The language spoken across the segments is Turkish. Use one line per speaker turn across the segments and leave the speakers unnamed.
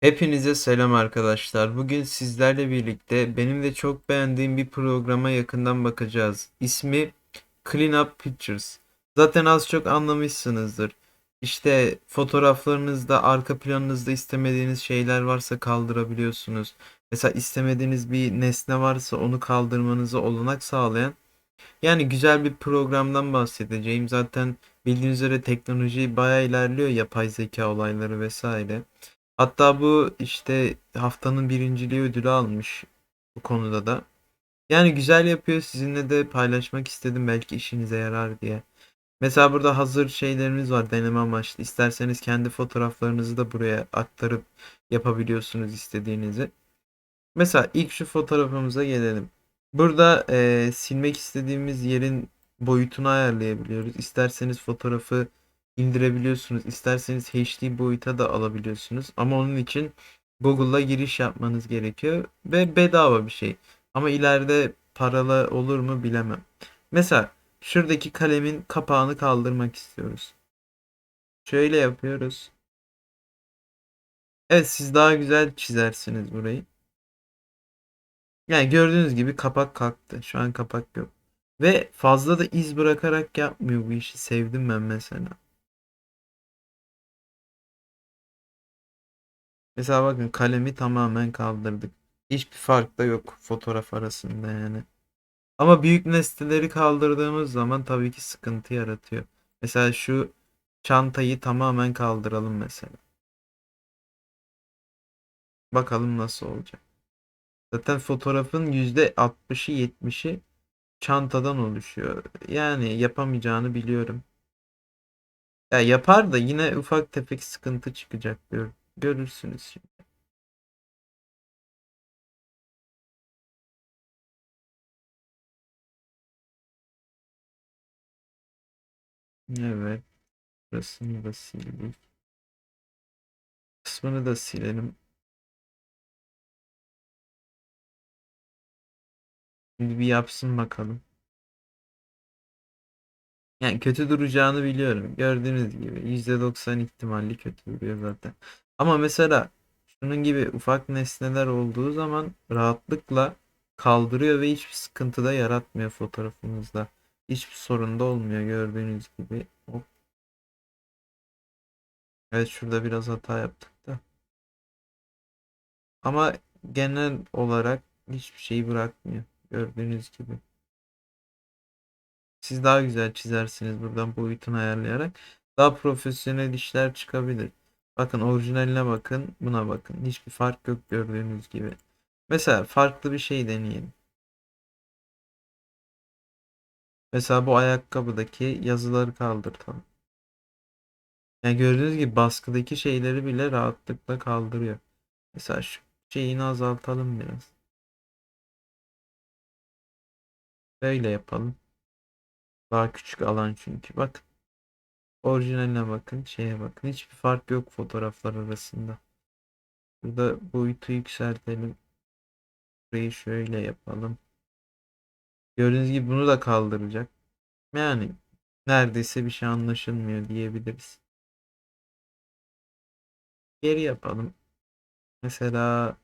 Hepinize selam arkadaşlar. Bugün sizlerle birlikte benim de çok beğendiğim bir programa yakından bakacağız. İsmi Clean Up Pictures. Zaten az çok anlamışsınızdır. İşte fotoğraflarınızda, arka planınızda istemediğiniz şeyler varsa kaldırabiliyorsunuz. Mesela istemediğiniz bir nesne varsa onu kaldırmanıza olanak sağlayan yani güzel bir programdan bahsedeceğim. Zaten bildiğiniz üzere teknoloji bayağı ilerliyor. Yapay zeka olayları vesaire. Hatta bu işte haftanın birinciliği ödülü almış bu konuda da. Yani güzel yapıyor. Sizinle de paylaşmak istedim belki işinize yarar diye. Mesela burada hazır şeylerimiz var deneme amaçlı. İsterseniz kendi fotoğraflarınızı da buraya aktarıp yapabiliyorsunuz istediğinizi. Mesela ilk şu fotoğrafımıza gelelim. Burada eee, silmek istediğimiz yerin boyutunu ayarlayabiliyoruz. İsterseniz fotoğrafı indirebiliyorsunuz. İsterseniz HD boyuta da alabiliyorsunuz. Ama onun için Google'a giriş yapmanız gerekiyor ve bedava bir şey. Ama ileride paralı olur mu bilemem. Mesela şuradaki kalemin kapağını kaldırmak istiyoruz. Şöyle yapıyoruz. Evet siz daha güzel çizersiniz burayı. Yani gördüğünüz gibi kapak kalktı. Şu an kapak yok. Ve fazla da iz bırakarak yapmıyor bu işi. Sevdim ben mesela. Mesela bakın kalemi tamamen kaldırdık. Hiçbir fark da yok fotoğraf arasında yani. Ama büyük nesneleri kaldırdığımız zaman tabii ki sıkıntı yaratıyor. Mesela şu çantayı tamamen kaldıralım mesela. Bakalım nasıl olacak. Zaten fotoğrafın %60'ı 70'i çantadan oluşuyor. Yani yapamayacağını biliyorum. Ya yapar da yine ufak tefek sıkıntı çıkacak gör, görürsünüz şimdi. Evet, burasını da sildik. Kısmını da silelim. Şimdi bir yapsın bakalım. Yani kötü duracağını biliyorum. Gördüğünüz gibi %90 ihtimalli kötü duruyor zaten. Ama mesela şunun gibi ufak nesneler olduğu zaman rahatlıkla kaldırıyor ve hiçbir sıkıntı da yaratmıyor fotoğrafınızda. Hiçbir sorun da olmuyor gördüğünüz gibi. Hop. Evet şurada biraz hata yaptık da. Ama genel olarak hiçbir şeyi bırakmıyor. Gördüğünüz gibi. Siz daha güzel çizersiniz buradan boyutunu ayarlayarak. Daha profesyonel işler çıkabilir. Bakın orijinaline bakın, buna bakın. Hiçbir fark yok gördüğünüz gibi. Mesela farklı bir şey deneyelim. Mesela bu ayakkabıdaki yazıları kaldırtalım. Yani gördüğünüz gibi baskıdaki şeyleri bile rahatlıkla kaldırıyor. Mesela şu şeyini azaltalım biraz. Böyle yapalım. Daha küçük alan çünkü. Bak. Orijinaline bakın. Şeye bakın. Hiçbir fark yok fotoğraflar arasında. Burada boyutu yükseltelim. Burayı şöyle yapalım. Gördüğünüz gibi bunu da kaldıracak. Yani neredeyse bir şey anlaşılmıyor diyebiliriz. Geri yapalım. Mesela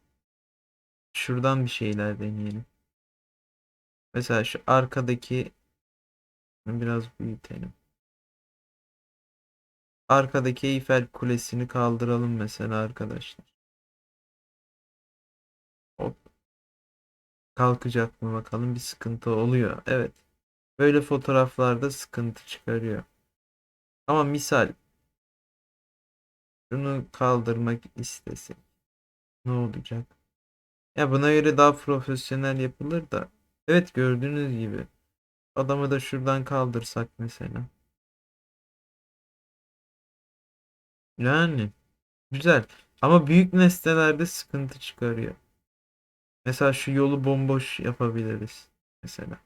şuradan bir şeyler deneyelim. Mesela şu arkadaki biraz büyütelim. Arkadaki Eyfel Kulesi'ni kaldıralım mesela arkadaşlar. Hop. Kalkacak mı bakalım bir sıkıntı oluyor. Evet. Böyle fotoğraflarda sıkıntı çıkarıyor. Ama misal şunu kaldırmak istesek ne olacak? Ya buna göre daha profesyonel yapılır da. Evet gördüğünüz gibi. Adamı da şuradan kaldırsak mesela. Yani güzel. Ama büyük nesnelerde sıkıntı çıkarıyor. Mesela şu yolu bomboş yapabiliriz. Mesela.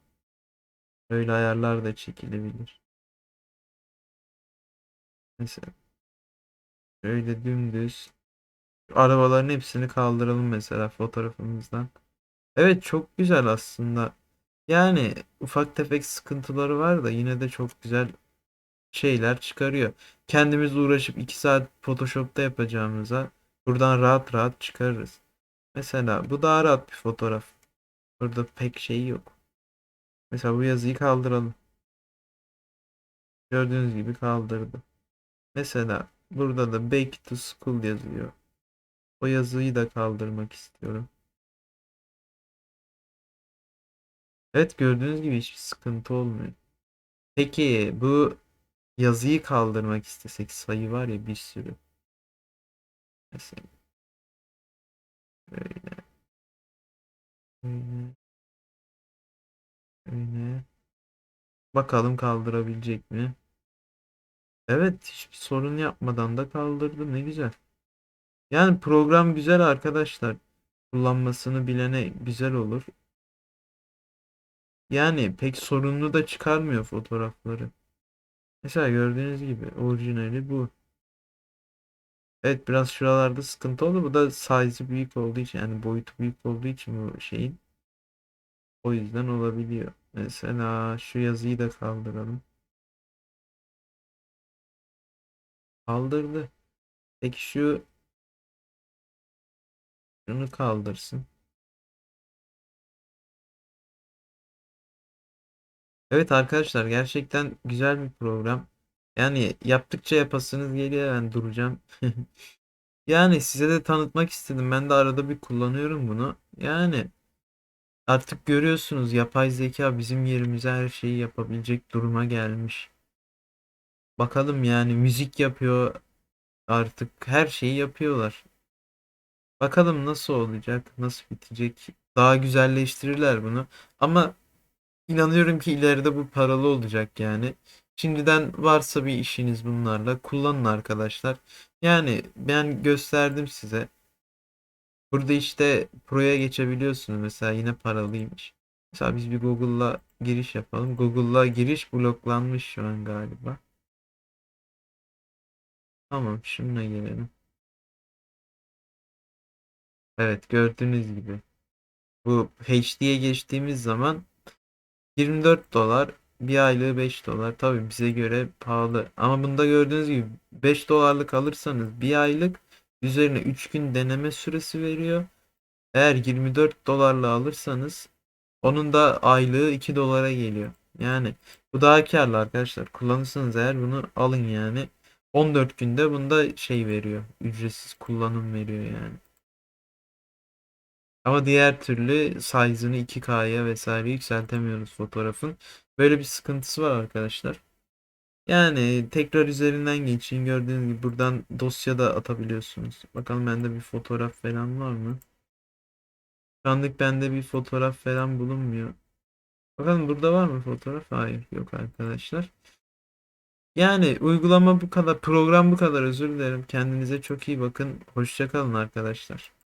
Böyle ayarlar da çekilebilir. Mesela şöyle dümdüz. Arabaların hepsini kaldıralım mesela fotoğrafımızdan. Evet çok güzel aslında. Yani ufak tefek sıkıntıları var da yine de çok güzel şeyler çıkarıyor. Kendimiz uğraşıp 2 saat Photoshop'ta yapacağımıza Buradan rahat rahat çıkarırız. Mesela bu daha rahat bir fotoğraf. Burada pek şey yok. Mesela bu yazıyı kaldıralım. Gördüğünüz gibi kaldırdı. Mesela burada da back to school yazıyor. O yazıyı da kaldırmak istiyorum. Evet gördüğünüz gibi hiçbir sıkıntı olmuyor. Peki bu yazıyı kaldırmak istesek sayı var ya bir sürü. Mesela böyle böyle böyle. Bakalım kaldırabilecek mi? Evet hiçbir sorun yapmadan da kaldırdı ne güzel. Yani program güzel arkadaşlar. Kullanmasını bilene güzel olur. Yani pek sorunlu da çıkarmıyor fotoğrafları. Mesela gördüğünüz gibi orijinali bu. Evet biraz şuralarda sıkıntı oldu. Bu da size'ı büyük olduğu için yani boyutu büyük olduğu için bu şeyin. O yüzden olabiliyor. Mesela şu yazıyı da kaldıralım. Kaldırdı. Peki şu şunu kaldırsın. Evet arkadaşlar gerçekten güzel bir program. Yani yaptıkça yapasınız geliyor ben duracağım. Yani size de tanıtmak istedim. Ben de arada bir kullanıyorum bunu. Yani artık görüyorsunuz yapay zeka bizim yerimize her şeyi yapabilecek duruma gelmiş. Bakalım yani müzik yapıyor artık her şeyi yapıyorlar. Bakalım nasıl olacak, nasıl bitecek. Daha güzelleştirirler bunu. Ama inanıyorum ki ileride bu paralı olacak yani. Şimdiden varsa bir işiniz bunlarla kullanın arkadaşlar. Yani ben gösterdim size. Burada işte Pro'ya geçebiliyorsunuz. Mesela yine paralıymış. Mesela biz bir Google'la giriş yapalım. Google'la giriş bloklanmış şu an galiba. Tamam, şuna gelelim. Evet, gördüğünüz gibi. Bu HD'ye geçtiğimiz zaman 24 dolar, bir aylığı 5 dolar. Tabii bize göre pahalı. Ama bunda gördüğünüz gibi 5 dolarlık alırsanız bir aylık üzerine 3 gün deneme süresi veriyor. Eğer 24 dolarla alırsanız onun da aylığı 2 dolara geliyor. Yani bu daha karlı arkadaşlar. Kullanırsanız eğer bunu alın yani. 14 günde bunda şey veriyor. Ücretsiz kullanım veriyor yani. Ama diğer türlü size'ını 2K'ya vesaire yükseltemiyoruz fotoğrafın. Böyle bir sıkıntısı var arkadaşlar. Yani tekrar üzerinden geçin. Gördüğünüz gibi buradan dosya da atabiliyorsunuz. Bakalım bende bir fotoğraf falan var mı? Şu anlık bende bir fotoğraf falan bulunmuyor. Bakalım burada var mı fotoğraf? Hayır yok arkadaşlar. Yani uygulama bu kadar, program bu kadar özür dilerim. Kendinize çok iyi bakın. Hoşça kalın arkadaşlar.